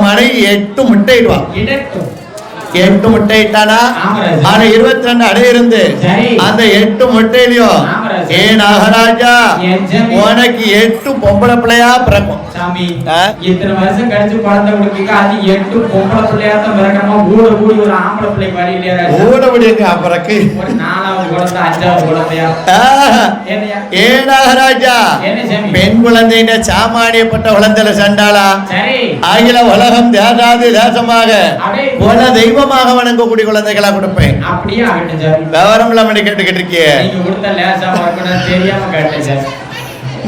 மழை எட்டு முட்டை எட்டு முட்டை இட்டானா. ஆனா இருபத்தி ரெண்டு அடை இருந்து. அந்த எட்டு முட்டையிலயும். ஏ நாகராஜா. உனக்கு எட்டு பொம்பளை பிள்ளையா பிறக்கும் சாமி? இத்தனை வருஷம் கழிச்சு குழந்தை கொடுக்க அது எட்டு பொம்பளை பிள்ளையா தான் பிறக்கணுமா ஊட ஊடி ஒரு ஆம்பளை பிள்ளை வழி இல்லையா ஓட முடியுங்க அப்புறக்கு ஒரு நாலாவது குழந்தை அஞ்சாவது குழந்தையா ஏ நாகராஜா பெண் குழந்தைங்க சாமானியப்பட்ட குழந்தைல சண்டாளா அகில உலகம் தேசாதி தேசமாக. குல தெய்வமாக வணங்கக்கூடிய குழந்தைகளா கொடுப்பேன். அப்படியே விவரம் இல்லாம கேட்டுக்கிட்டு இருக்கிய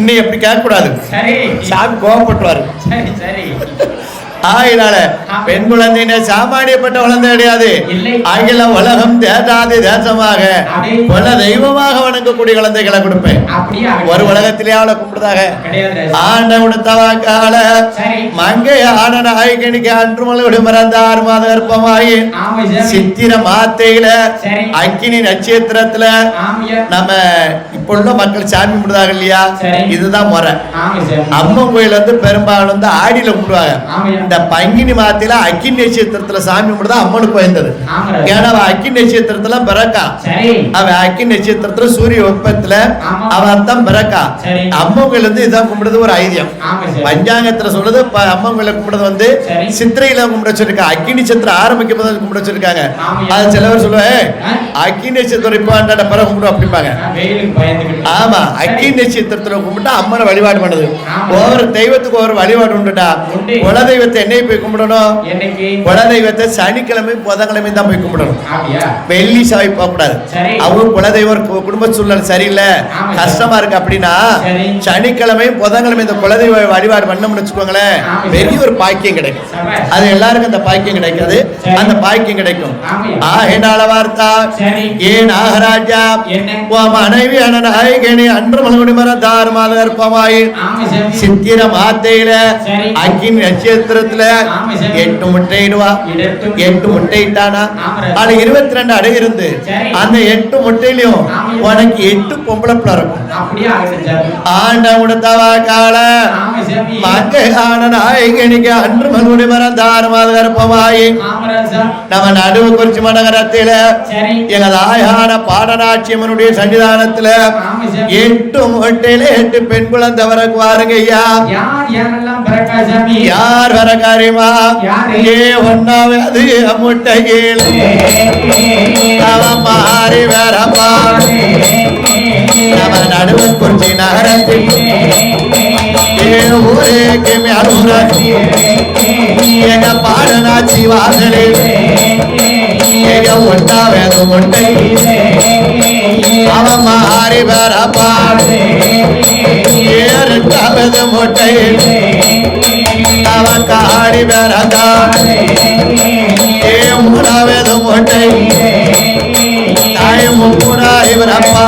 நீ எப்படி கேட்க கூடாது சாமி கோவப்பட்டுவாரு. ஆயினால பெண் குழந்தைங்க சாமானியப்பட்ட குழந்தை கிடையாது. அகில உலகம் தேசாதி தேசமாக. குல தெய்வமாக வணங்கக்கூடிய குழந்தைகளை கொடுப்பேன். ஒரு உலகத்திலே அவளை கும்பிடுதாக ஆண்ட உடுத்தவா கால சரி. மங்கை ஆன நாயகனுக்கு அன்று மலோடு மறந்த ஆறு மாத சாமி சித்திர மாத்தையில. அக்கினி நட்சத்திரத்துல நம்ம இப்ப உள்ள மக்கள் சாமி கும்பிடுவாங்க இல்லையா. இதுதான் முறை. அம்மன் கோயில் வந்து பெரும்பாலும் வந்து ஆடியில கும்பிடுவாங்க. இந்த பங்கினி மாத்தில அக்கினி நட்சத்திரத்துல சாமி கும்பிடுதா அம்மனுக்கு உயர்ந்தது ஏன்னா அவன் அக்கினி நட்சத்திரத்துல பிறக்கா. அவன் அக்கினி நட்சத்திரத்துல சூரிய வெப்பத்துல ஆமா. அவன் தான் பிறக்கா. கோயில் வந்து இதான் கும்பிடுறது ஒரு ஐதியம் பஞ்சாங்கத்துல சொல்றது கோயில கும்பிடுறது வந்து. சித்திரையில கும்பிட வச்சிருக்காங்க அக்கினி சித்திரம் ஆரம்பிக்கும் போது கும்பிட வச்சிருக்காங்க. அது சிலவர் சொல்லுவேன்? அக்கினி நட்சத்திரம் இப்போ பிறகு கும்பிடும் அப்படிம்பாங்க. ஆமா. சரி. அக்கினி நட்சத்திரத்துல கும்பிட்டா அம்மனை வழிபாடு பண்ணுது. ஒவ்வொரு தெய்வத்துக்கு ஒவ்வொரு வழிபாடு உண்டுடா. உண்டு. குல தெய்வத்தை என்னைக்கு போய் கும்பிடணும் என்னைக்கு குல தெய்வத்தை சனிக்கிழமை புதன்கிழமை தான் போய் கும்பிடணும் வெள்ளி சாய் போக கூடாது சரி. அவங்க குலதெய்வம் குடும்ப சூழ்நிலை சரியில்லை. கஷ்டமா இருக்கு அப்படின்னா சரி. சனிக்கிழமையும் புதன்கிழமை இந்த குலதெய்வ வழிபாடு பண்ணோம்னு வச்சுக்கோங்களேன். பெரிய ஒரு பாக்கியம் கிடைக்கும். அது எல்லாருக்கும் அந்த பாக்கியம் கிடைக்காது. அந்த பாக்கியம் கிடைக்கும். ஆகினால வார்த்தா சரி ஏ நாகராஜா என்ன உன் மனைவி அனநாயகனி அன்று மலகுடி மரம் தாறு மாத கர்ப்பமாயி ஆமா சாமி சித்திர மாத்தையில. அக்கினி நட்சத்திரத்துல சாமி. எட்டு முட்டையிடுவா எட்டு முட்டை. இட்டானா? ஆமா. அது இருபத்தி ரெண்டு அடை இருந்து. அந்த எட்டு முட்டையிலையும். உனக்கு எட்டு பொம்பளை சாமி ஆண்ட உடுத்தவா கால? மங்கை ஆன நாயகனிக்கு அன்று மனுடி மரம் தாறு மாத கர்ப்பமாயி நம்ம நடுவு குறிச்சி மனகரத்தில சரி. எங்கள் ஆயான பாடனாட்சியம்மனுடைய சன்னிதானத்துல எட்டு முட்டையில எட்டு பெண் குழந்தை வர பாருங்க ஐயா. யார் யாரெல்லாம் யாரு? ஏ ஒன்னாவே அது முட்டை கீழே அவன் மாறி வரப்பா நம்ம நடுவு குறிச்சி நகரத்தில். ஏ ஊரேக்கு மேலூராட்சி எங்க பாடனாட்சி வாசலில். எங்க ஒன்னாவது முட்டை அவன் மாறி வரப்பா ஏறுட்டாவது முட்டை அவன் காடி வரதா ஏ மூணாவது முட்டை தாய் முக்கூடாய் வரப்பா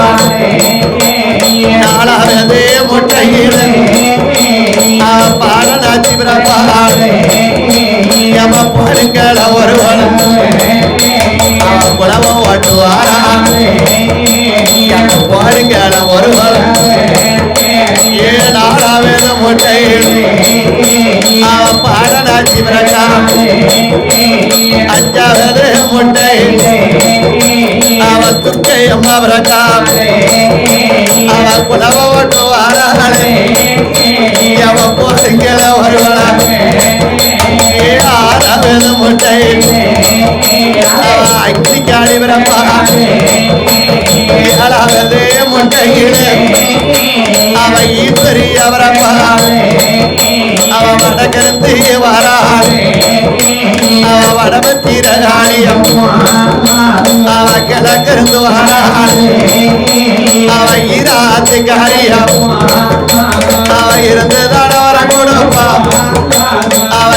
நாலாவது முட்டையில் பாடனாச்சி வரப்பா எம பாடுங்கள ஒருவன் அவன் ஓட்டுவாரா துக்கை அம்மா வரக்கா அவன் குலவ ஓட்டுவாராளே அவன் போடுங்கள ஒருவனா ஏ ஆறாவது முட்டையில் அவன் ஈஸ்வரி அவரப்பா அவன் வடபத்திரகாளியம் அவன் கிழக்கிருந்து வராள் அவன் ஈராத்து காரியம் அவன்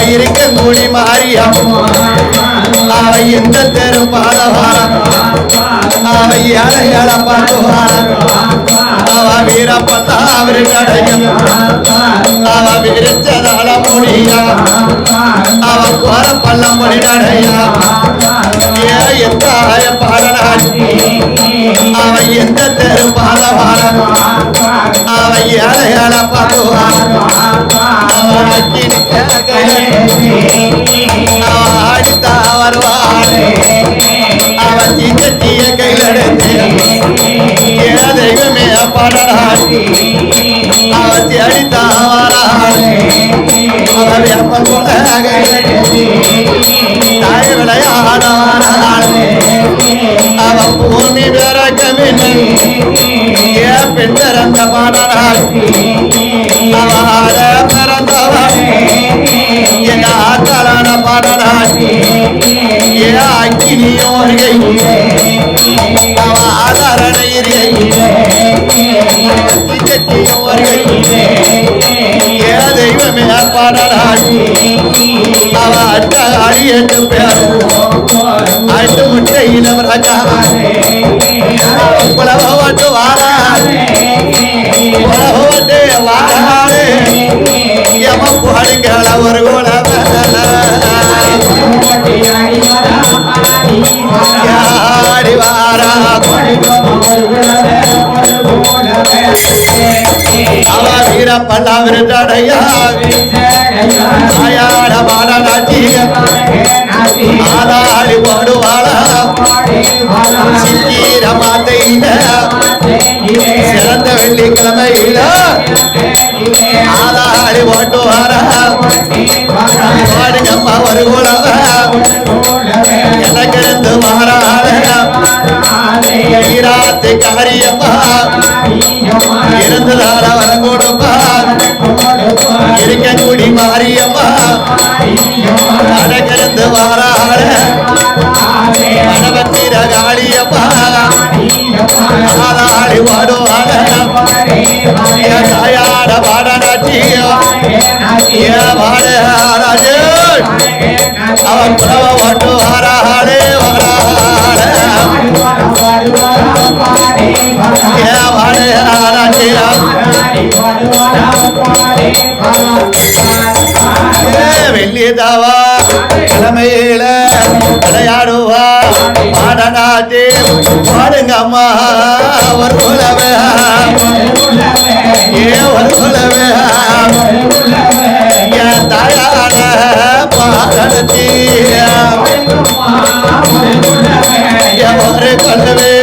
இருக்க கூலி மாறி அம்மா. அவ எந்த தெரு பாலவாரா? அவ ஏழ ஏழ பாடுவாரா அவ வீர பத்தா அவரு கடையும். அவ விரிச்சதால முடியா? அக்கினி கேட்க ஆடித்தா வருவாள் அவன் தீச்சட்டிய கையிலடைந்து ஏ தெய்வமே அப்பாடாடி அவன் தேடித்தா வராள் அக்கினியோர்கை அவ ஆதாரணையிலே ஏ தெய்வமே பாடலாடி அவ அட்ட அடியட்டு பேர் அட்டு முட்டையில ராஜா உலக வட்டு பல்லாவிருந்தடையா ஆயாட மாடலாட்டிய ஆதாடி போடுவாளா மாத்தையில சிறந்த வெள்ளிக்கிழமையில ஆதாடி ஓட்டுவாரா பாடுங்கம்மா ஒரு குலவ எனக்கு இருந்து மாறாள காலத்தை காரியப்பா இருந்ததால வரம் கொடுப்பா இருக்க குடி மாரியம்மா அடக்கிருந்து வாராட ஆதாடி வாடுவாள என் தாயாட பாடநாட்டியம் ஏன் அவன் புறவ ஓட்டு வாராளே வெள்ளியதாவா கிழமையில விளையாடுவா பாட பாடுங்க அம்மா. ஒரு குலவே ஏ ஒரு குலவே என் தாயான பாடத்தி ஒரு குலவே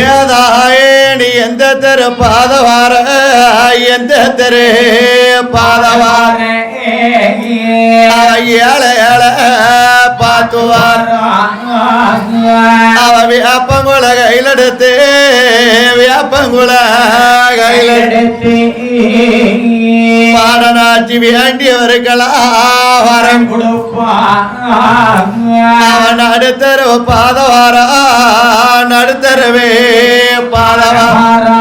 ஏதாயே நீ எந்த தெரு பாதவார? எந்த தெரு பாதவார? ஏழை ஏழை. பார்த்துவார் அவ வியாப்பங்குல கையிலெடுத்து வியாப்பங்குல கையிலெடுத்து பாடனாட்சி வேண்டியவர்களா வரம் அவன் நடுத்தரவு பாதவாரா நடுத்தரவே பாதவாரா.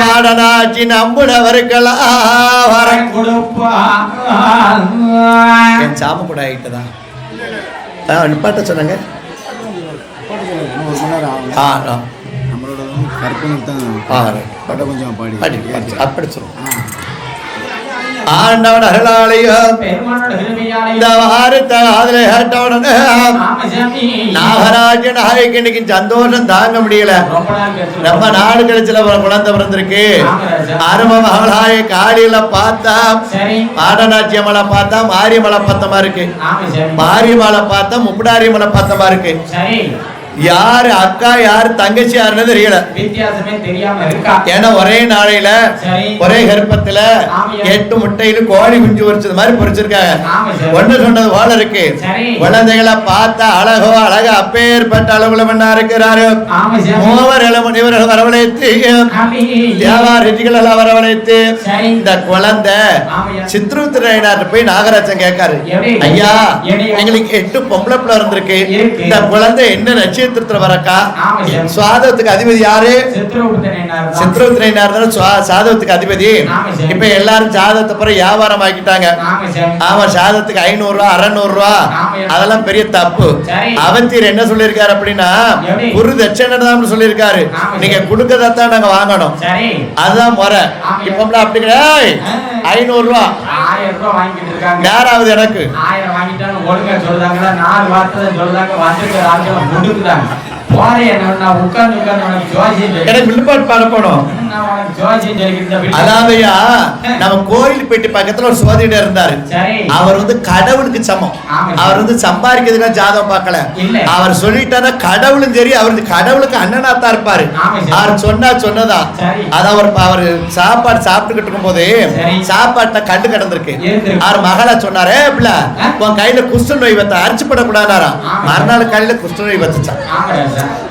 பாடனாட்சி நம்புனவர்களா வரம் என் சாம கூட ஆகிட்டதா நிப்பாட்ட சொன்னாங்க. ஆ ஆ. நம்மளோட கற்பனை தான் ஆ பாட்டை கொஞ்சம் பாடி. அடி அடி அப்படிச்சிரும் ஆண்டவன் அருளாளையும் இந்த வாரத்தை அதுல கேட்ட உடனே நாகராஜ நாயக்கு இன்னைக்கு சந்தோஷம் தாங்க முடியல. நம்ம நாடு கழிச்சுல குழந்தை பிறந்திருக்கு. அரும மகளாய காளியில பார்த்தா சரி. ஆடநாச்சியம்மலை பார்த்தா மாரியம்மலை பார்த்தமா இருக்கு. மாரியம்மலை பார்த்தா முப்படாரியம்மலை பார்த்தமா இருக்கு. சரி. யாரு அக்கா யாரு தங்கச்சி யாருன்னு தெரியல வித்தியாசமே தெரியாம இருக்கா ஏன்னா ஒரே நாளையில ஒரே கர்ப்பத்துல. எட்டு முட்டையில கோழி குஞ்சு பொரிச்சது மாதிரி சார். ஒண்ணு சொன்னது போல இருக்கு. குழந்தைகளை பார்த்தா அழகோ அழகா அப்பேற்பட்ட அளவுல மண்ணா இருக்கிறாரு. மூவர் இளமன் இவர்கள் வரவழைத்து. தேவா ரிஷிகள் எல்லாம் வரவழைத்து. இந்த குழந்தை. சித்ருத்திரையனார் போய் நாகராஜன் கேட்காரு? ஐயா? எங்களுக்கு எட்டு பொம்பளை பிள்ளை இருந்திருக்கு. இந்த குழந்தை என்ன நட்சத்திரத்துல வரக்கா. சுவாதத்துக்கு அதிபதி யாரு சித்ரகுப்தனார் தான். சாதத்துக்கு அதிபதி. இப்ப எல்லாரும் சாதத்தை பிறகு வியாபாரம் ஆக்கிட்டாங்க ஆமா சாதத்துக்கு ஐநூறு ரூபா அறநூறு ரூபா. அதெல்லாம் பெரிய தப்பு சரி. அவந்தியர் என்ன சொல்லியிருக்காரு அப்படின்னா? குரு தட்சணை தான் சொல்லியிருக்காரு. நீங்க கொடுக்கறதான் நாங்க வாங்கணும் அதுதான் முறை. இப்ப அப்படி கிடையாது. ஐநூறு ரூபா நேராவது எனக்கு Yeah. அதாவதுயா நம்ம கோயில் பெட்டி பக்கத்துல ஒரு சோதிடர் இருந்தாரு அவர் வந்து கடவுளுக்கு சமம். அவர் வந்து சம்பாதிக்கிறதுக்கு ஜாதகம் பார்க்கல. அவர் சொல்லிட்டாரா கடவுளும் சரி அவர் கடவுளுக்கு அண்ணனா தான் இருப்பாரு. அவர் சொன்னா சொன்னதா சரி. அது அவர் அவர் சாப்பாடு சாப்பிட்டுக்கிட்டு இருக்கும்போது சரி. சாப்பாட்டுல கண்டு கிடந்திருக்கு. அவர் மகளா சொன்னாரே பிள்ளை? உன் கையில குஷ்ட நோய் வத்த அரிச்சு படக்கூடாதாராம் ஆமா. மறுநாள் கையில குஷ்ட நோய் வச்சுச்சான்.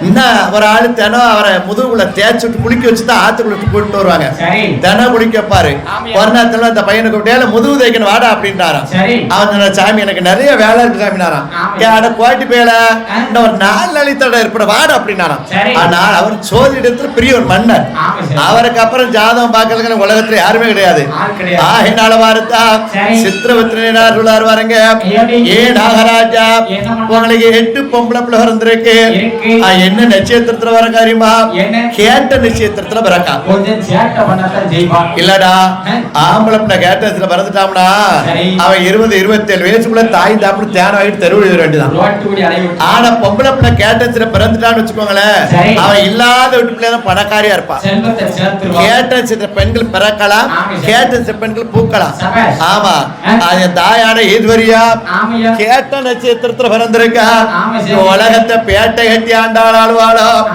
இன்னும் ஒரு ஆளு தினம் அவரை முதுகுல தேய்ச்சி விட்டு குளிக்க வச்சு தான் ஆத்துக்குள்ள கூட்டிட்டு வருவாங்க தினம் குளிக்க ஆமாய்யா. ஒரு நேரத்துல இந்த பையனுக்கு விட்டியால முதுகு தேய்க்கணும் வாடா அப்படின்ட்டாராம் சரி அவன் சாமி எனக்கு நிறைய வேலை இருக்கு சாமினாராம். அட கோட்டி பேல. இந்த ஒரு நாலு நாளைத்தோட இருப்பட வாடா அப்படின்னாராம். ஆனால் அவர் சோதிடத்துல பெரிய ஒரு மன்னர். அவருக்கு அப்புறம் ஜாதகம் பார்க்கறதுக்கு உலகத்துல யாருமே கிடையாது. ஆகினால வார்த்தா. சித்திரவத்தினார் வருவாருங்க எப்படி? ஏ நாகராஜா உங்களுக்கு எட்டு பொம்பளை பிள்ளை பிறந்திருக்கு என்ன நட்சத்திரத்துல வர காரியமா? என்ன? கேட்ட நட்சத்திரத்துல பிறக்கா. கொஞ்சம் சேட்டை இல்லடா. ஆம்பளை பிள்ளை பிறந்துட்டாம்னா சரி. அவன் இருபது இருபத்தேழு வயசுக்குள்ள தாய் தாப்படி தேன வாங்கிட்டு தெருவில் எழுத வேண்டியதான் ஆனா பொம்பளை பிள்ளை கேட்டதுல பிறந்துட்டான்னு வச்சுக்கோங்களேன். அவன் இல்லாத வீட்டு பிள்ளை தான் பணக்காரியா இருப்பான். கேட்ட சில பெண்கள் பிறக்கலாம். கேட்ட சில பெண்கள் பூக்கலாம். ஆமா. அது தாயான ஆமையா? கேட்ட நட்சத்திரத்துல பிறந்திருக்கா? உலகத்தை பேட்டை கட்டி ஆண்டாள்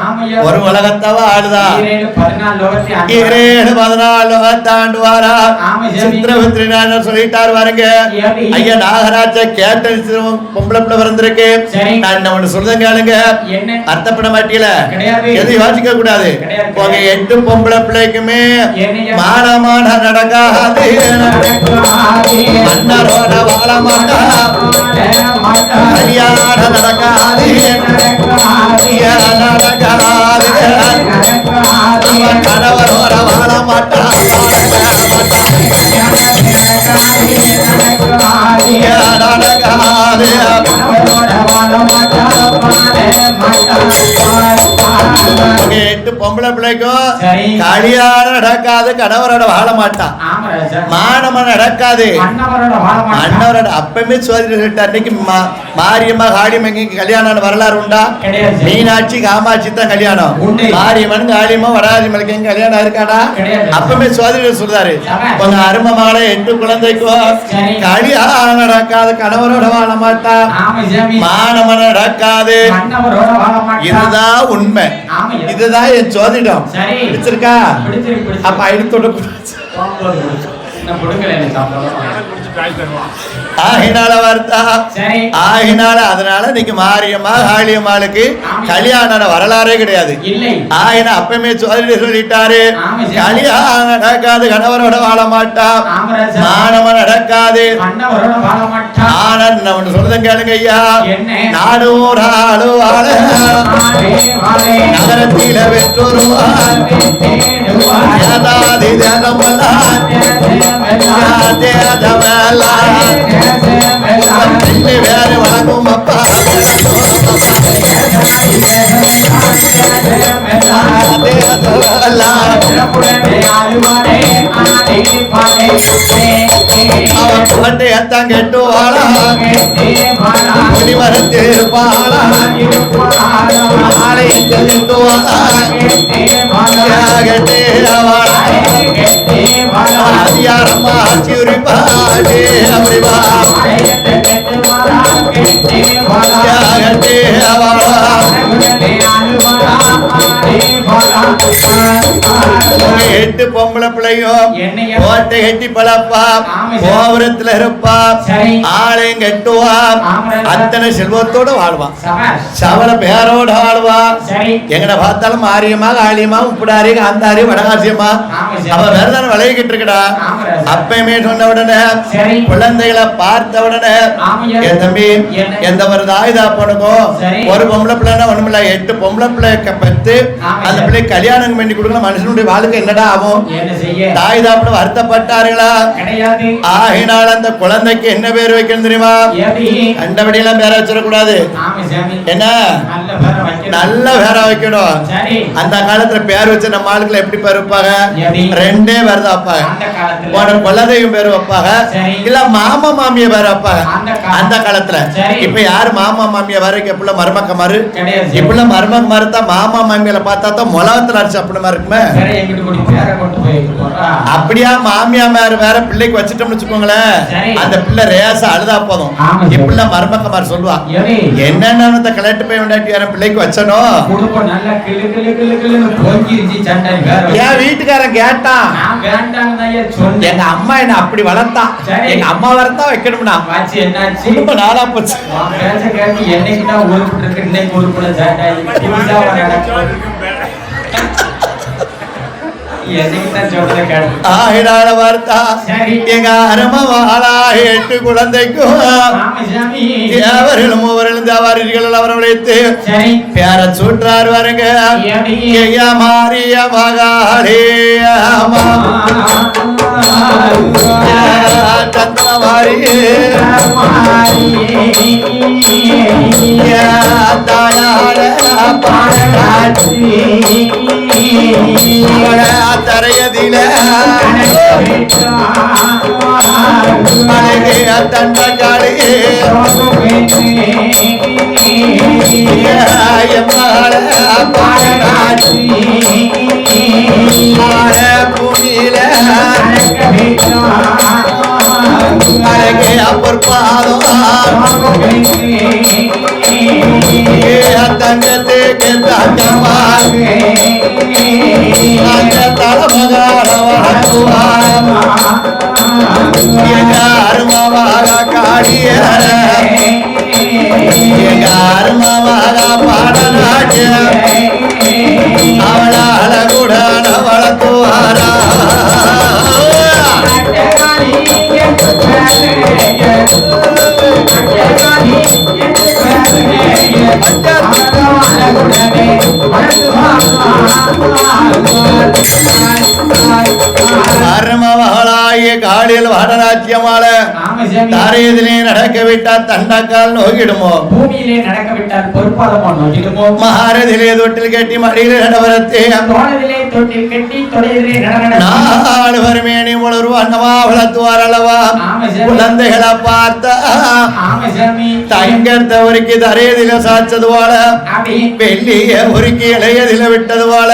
ஆமையா. ஒரு உலகத்தவ ஆளுதா ஈரேழு பதினாலு லோகத்தை ஆண்டு ஏழு பதினாலு தாண்டுவாரா ஆமா சாமி. சித்திரபுத்திரி நாயனர் சொல்லிட்டாரு பாருங்க? ஐயா நாகராஜ கேட்ட பொம்பளை பிள்ளை பிறந்திருக்கு. நான் ஒண்ணு சொல்றேன் கேளுங்க அர்த்தப்பட மாட்டீங்கள. எதையும் யோசிக்க கூடாது. உங்க எட்டு பொம்பளை பிள்ளைக்குமே? மானமான நடக்காதே. சரி. கல்யாணம் நடக்காது கணவரோட வாழ மாட்டான். மானமா நடக்காது அண்ணவரோட அப்பமே சோதனை அன்னைக்கு மா- மாரியம்மா காளியம்மங்க கல்யாணம் வரலாறு உண்டா. மீனாட்சி காமாட்சி தான் கல்யாணம். மாரியம்மன் காளியம்மா வடாதிமலுக்கு எங்க கல்யாணம் இருக்காடா. அப்பமே சோதனை சொல்றாரு. உங்க அருமை மகளை எட்டு குழந்தைக்கும் சரி. கல்யாணம் நடக்காது கணவரோட வாழ மாட்டா. மானமா நடக்காது. இதுதான் உண்மை. இதுதான் என் சோதிடம் சரி. பிடிச்சிருக்கா. அப்ப ஐநூத்தோட ஆகினால வார்த்தா சரி ஆகினால அதனால நீங்க மாரியம்மா காளியம்மாளுக்கு. கல்யாண வரலாறே கிடையாது இல்லை ஆகினா அப்பமே சோதரி சொல்லிட்டாரு. கல்யாணம் நடக்காது கணவரோட வாழ மாட்டா. மானவ நடக்காது. ஆனந்த் நான் சொல்றேன் கேளுங்க ஐயா என்ன? நாடூர் ஆளு வாழ. நகரத்தில வெற்றொருவார் தேடுவார். கெட்டு வாழா கேட்டே வாழா. முனிவரத்து இருப்பாளா வாழா கெட்டே வாழா அதிகாரமா அப்படிவா எட்டு பொம்பளை பிள்ளையும்? கோட்டை கட்டி பழப்பா. கோபுரத்துல இருப்பா. ஆலயம் கட்டுவா ஆமா சார். அத்தனை செல்வத்தோட வாழ்வான். சவல பேரோட வாழ்வா சரி எங்கட பார்த்தாலும் மாரியம்மா காளியம்மா உப்புடாரி காந்தாரி சார். அவ வேற தானே விளையிக்கிட்டு இருக்கடா. அப்பயுமே சொன்ன உடனே. குழந்தைகளை பார்த்த உடனே. என் தம்பி? எந்த ஒரு தாயுதா பண்ணுக்கும். ஒரு பொம்பளை பிள்ளைனா ஒண்ணுமில்ல எட்டு பொம்பளை பிள்ளை பெற்று அந்த. பிள்ளை கல்யாணம் பண்ணி கொடுக்கணும் மனுஷனுடைய வாழ்க்கை என்னடா ஆகும்? தாய் தாப்பட வருத்தப்பட்டார்களா? ஆகினால் அந்த குழந்தைக்கு என்ன பேர் வைக்கணும் தெரியுமா? எப்படி கண்டபடி எல்லாம் பேர வச்சிடக்கூடாது. என்ன? நல்ல பேரை வைக்கணும். அந்த காலத்துல பேர் வச்ச நம்ம ஆளுக்குள்ள எப்படி பேர் வைப்பாங்க? ரெண்டே பேர் தான் வைப்பாங்க. உன குலதெய்வம் பேர் வைப்பாங்க. இல்ல மாமா மாமிய பேர் வைப்பாங்க. அந்த கால- அந்த காலத்துல. இப்ப யாரு மாமா மாமிய வரைக்கும் எப்படில மருமக்க மாறு இப்படில மருமக்க மாறு தான் மாமா மாமியில பார்த்தா தான் முலகத்துல அடிச்சு அப்படி மாதிரி இருக்குமே சரி எங்கிட்ட கூடி பேரை கொண்டு போய் போறா? அப்படியா மாமியா மேல வேற பிள்ளைக்கு வச்சுட்டோம்னு வச்சுக்கோங்களேன். அந்த பிள்ளை ரேசா அழுதா போதும். இப்படில மருமக்க மாதிரி சொல்லுவா. என்னென்ன கலெக்ட் போய் வேண்டாட்டி வேற பிள்ளைக்கு வச்சனும் குடும்பம் நல்லா கிளு கிளு கிளு கிளுன்னு பொங்கிருச்சு சண்டை வேற என் வீட்டுக்காரன் கேட்டான் எங்க அம்மா என்ன அப்படி வளர்த்தான். எங்க அம்மா வரத்தான் வைக்கணும்னா. வாட்சி என்னாச்சு? குடும்ப நாளா போச்சு. என்னைக்கு தான் உருப்பிட்டு இருக்கு இன்னைக்கு உருப்பிட சண்டை ஆயிடால வார்த்தா. எங்க அரும வாழா எட்டு குழந்தைக்கும் அவர்களும் மூவர்களும் தேவாரிகள் அவரவழைத்து சரி. பேர சூற்றார் வருங்க மாறிய மகாளே சந்திரமாரி தாயார. தரையதில அழகிய தண்டகாளி எம்மாள பாடகாட்சி 啊，我的。காடியில் வடராஜ்யமால தாரியதிலே நடக்க விட்டா தண்டக்கால் நோக்கிடுமோ பூமியிலே நடக்க விட்டால் பொறுப்பாதமோ நோக்கிடுமோ மகாரதிலே தொட்டில் கட்டி மடியில் நடவரத்தே. தொட்டில் கட்டி தொடையிலே நாலு வருமேனி உணர்வு அன்னமா வளர்த்துவார் அல்லவா. குழந்தைகளை பார்த்தா தங்கத்தை உருக்கி தரையதில சாய்ச்சது போல வெள்ளிய உருக்கி இளையதில விட்டது போல.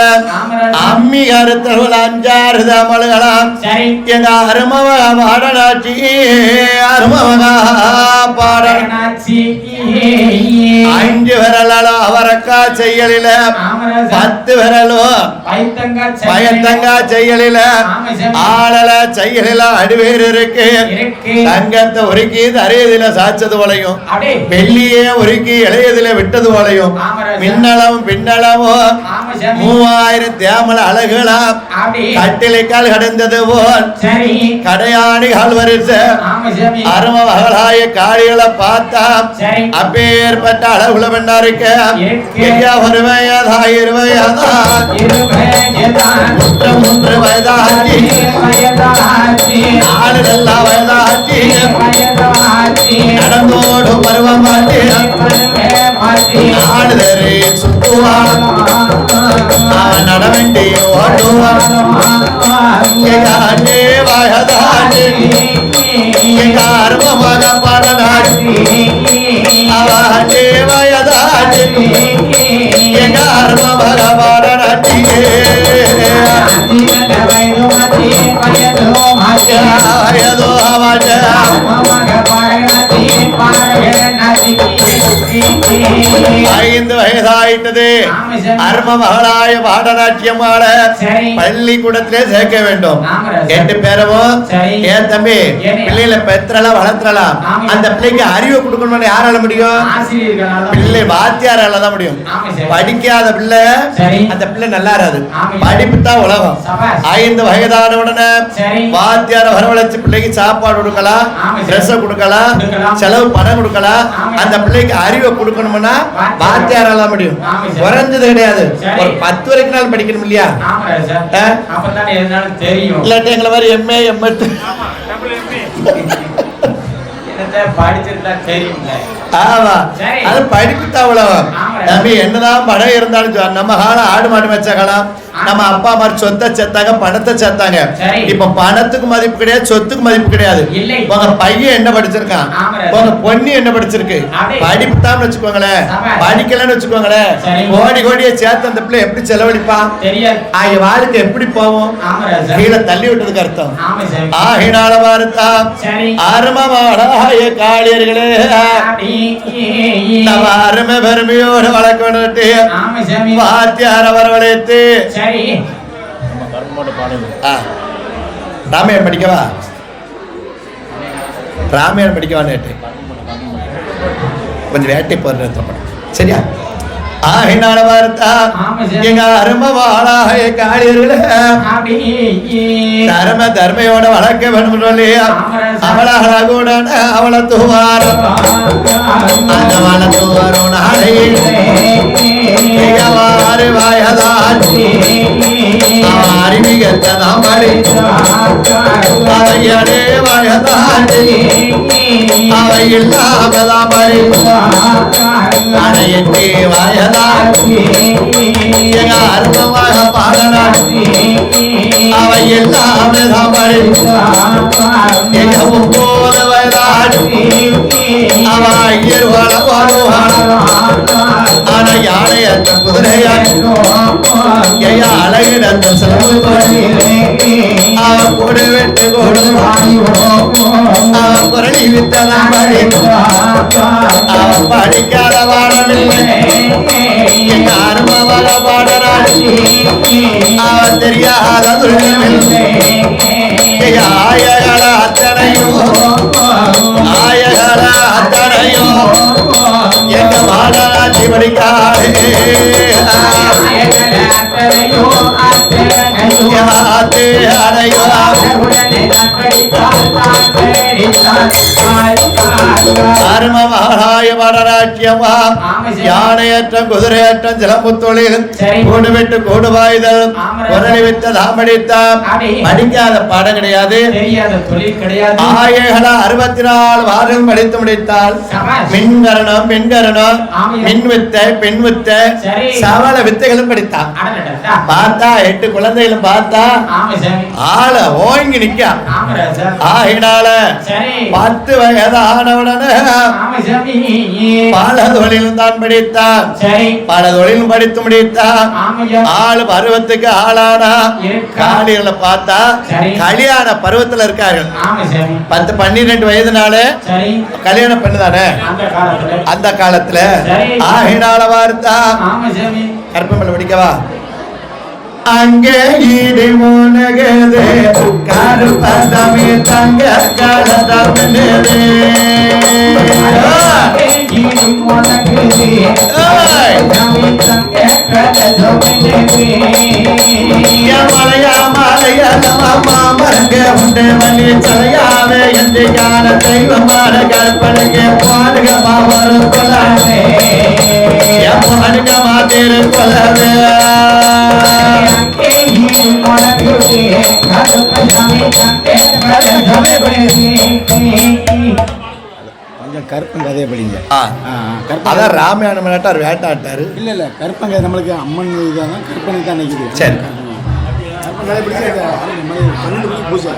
அம்மி கருத்தவள் அஞ்சாறு தமிழ்களாம் சரி. எங்க அருமவ பாடலாட்சி அருமவகா பாடல் நாச்சி அஞ்சு விரலும் அவரக்கா செய்யலில. பத்து விரலும் பயத்தங்கா செய்யலில. ஆளல செய்யலில அடிவேர் இருக்கு. தங்கத்தை உருக்கி தரையதில சாய்ச்சது போலையும். வெள்ளியே உருக்கி இளையதில விட்டது போலையும். ஆமராஜா. மின்னளவும் பின்னளவும் மூவாயிரம் தேமல அழகுலாம் கட்டிலைக்கால் கடந்தது போல். கடையாணி கால் வரிச ஆமசாமி அரும மகளாய காளிகளை பார்த்தா அப்பேற்பட்ட அளவுல பெண்ணா இருக்க இருக்கு. ஐயா ஒரு வயதா இரு வயதா இருபயதான் மூன்று மூன்று வயதாகி. நாலு நல்லா வயதாகி நடந்தோடும் பருவமாட்டி நாடுதரை சுத்துவான் நடவண்டி ஓட்டுவான். Bye. ஐந்து வயதாயிட்டது அரும மகளாய பாடநாட்டியம் ஆட. பள்ளிக்கூடத்திலே சேர்க்க வேண்டும். எட்டு பேரவும். ஏன் தம்பி? பிள்ளைகளை பெற்றலாம் வளர்த்தலாம். அந்த பிள்ளைக்கு அறிவு கொடுக்கணும்னு யாரால முடியும் பிள்ளை வாத்தியாரால தான் முடியும். படிக்காத பிள்ளை. அந்த பிள்ளை நல்லா இருக்காது. படிப்பு தான் உலகம். ஐந்து வயதான உடனே. வாத்தியார வரவழைச்சு பிள்ளைக்கு சாப்பாடு கொடுக்கலாம். ட்ரெஸ் கொடுக்கலாம். செலவு பணம் கொடுக்கலாம். அந்த பிள்ளைக்கு அறிவை கொடுக்கணும் படிக்கணும்னா வாத்தியாரால முடியும். குறைஞ்சது கிடையாது. ஒரு பத்து வரைக்கும் நாள் படிக்கணும் இல்லையா? இல்லாட்டி எங்களை மாதிரி எம்ஏ எம்எட் என்னத்த படிச்சிருந்தா தெரியும்ல. ஆமா. சரி. அது படிப்பு தவளவு ஆமா. நம்ம என்னதான் படம் இருந்தாலும் நம்ம காலம் ஆடு மாடு வச்ச காலம். நம்ம அப்பா மாதிரி சொத்தை செத்தாங்க பணத்தை செத்தாங்க. சரி. இப்ப பணத்துக்கு மதிப்பு கிடையாது சொத்துக்கு மதிப்பு கிடையாது. உங்க பையன் என்ன படிச்சிருக்கான். உங்க பொண்ணு என்ன படிச்சிருக்கு. படிப்பு தான் வச்சுக்கோங்களேன். படிக்கலன்னு வச்சுக்கோங்களேன். கோடி கோடியை சேர்த்து அந்த பிள்ளை எப்படி செலவழிப்பான் ஆகிய வாழ்க்கை எப்படி போவோம்? கீழே தள்ளி விட்டதுக்கு அர்த்தம். ஆகினால வார்த்தா. அருமமாடாய காளியர்களே. நம்ம அருமை பெருமையோடு சாமி. வாத்தியார வரவழைத்து சரி. ஆ, ராமாயணம் படிக்கவா ராமாயணம் படிக்கவா நேற்று கொஞ்சம் வேட்டை போடுற சரியா? ஆகினால வார்த்தா. எங்க அருமை வாழாய காளியர்களே. தர்ம தர்மையோட வளர்க்க வேண்டும் சொல்லி அவளாக கூட அவளை தூவாரம் அந்த வள தூவாரம் நாளை மிகவாறு வயதாச்சு படி அவையடே வயதாச்சு அவை இல்லாமதாம் படி அடையிட்டு வயதாச்சு எங்க அருமமாக பாடனாச்சு அவை இல்லாமதாம் படி எங்க ஒன்பது வயதாச்சு அவ ஐயர் வள வருவான் ஆனா யானை அந்த குதிரையாச்சு ஐயா அழகிடந்த செலவு கொடு வெட்டு கொடு அவன் வித்ததான் படிக்காத எங்க அவன் தெரியாத துரியமில்லை ஆயகள அத்தனையும். ஆயகள அத்தனையும். பாடராட்சி படிக்காதே ஆத்தே யானையற்றம் குதிரையற்றம் சிலம்புத்தொழில் சரி. கூடு விட்டு கூடு வாய்தல் குரலி படிக்காத பாடம் கிடையாது தெரியாத அறுபத்தி நாலு வாரம் படித்து முடித்தால் மின்கரணம் மின்கரணம் மின் வித்த பெண் வித்த சரி. வித்தைகளும் படித்தான் பார்த்தா எட்டு குழந்தைகளும் பார்த்தா ஆள ஓங்கி நிக்கா. ஆகினால பத்து வயதானவுடனே ஆமா சாமி. பல தொழிலும் தான் படித்தான் பல தொழிலும் படித்து முடித்தான். ஆளு பருவத்துக்கு ஆளானா. காளிகளை பார்த்தா. கல்யாண பருவத்துல இருக்கார்கள். பத்து பன்னிரெண்டு வயதுனால கல்யாணம் பண்ணுதானே? அந்த காலத்துல. ஆகினால வார்த்தா சாமி. கற்பமல்ல படிக்கவா? அங்கே இடி முனகது. கருப்பதமே தங்க கலதமே மலையா மலையா உண்டு. மணி சலையாவே எந்த ஞான தெய்வமான கற்பனைக்கு பாடுக மாவரும் கொலாவே எம்மனுக மாத்திரு கொலவே கொஞ்சம் கருப்பன் கதையை படிங்க. அதான் ராமாயணம் விளையாட்டார் வேட்டாட்டாரு. இல்ல இல்ல கருப்பன் கதை நம்மளுக்கு அம்மன் இதான் கருப்பனுக்கு தான் நிற்குது சரி. பூஜை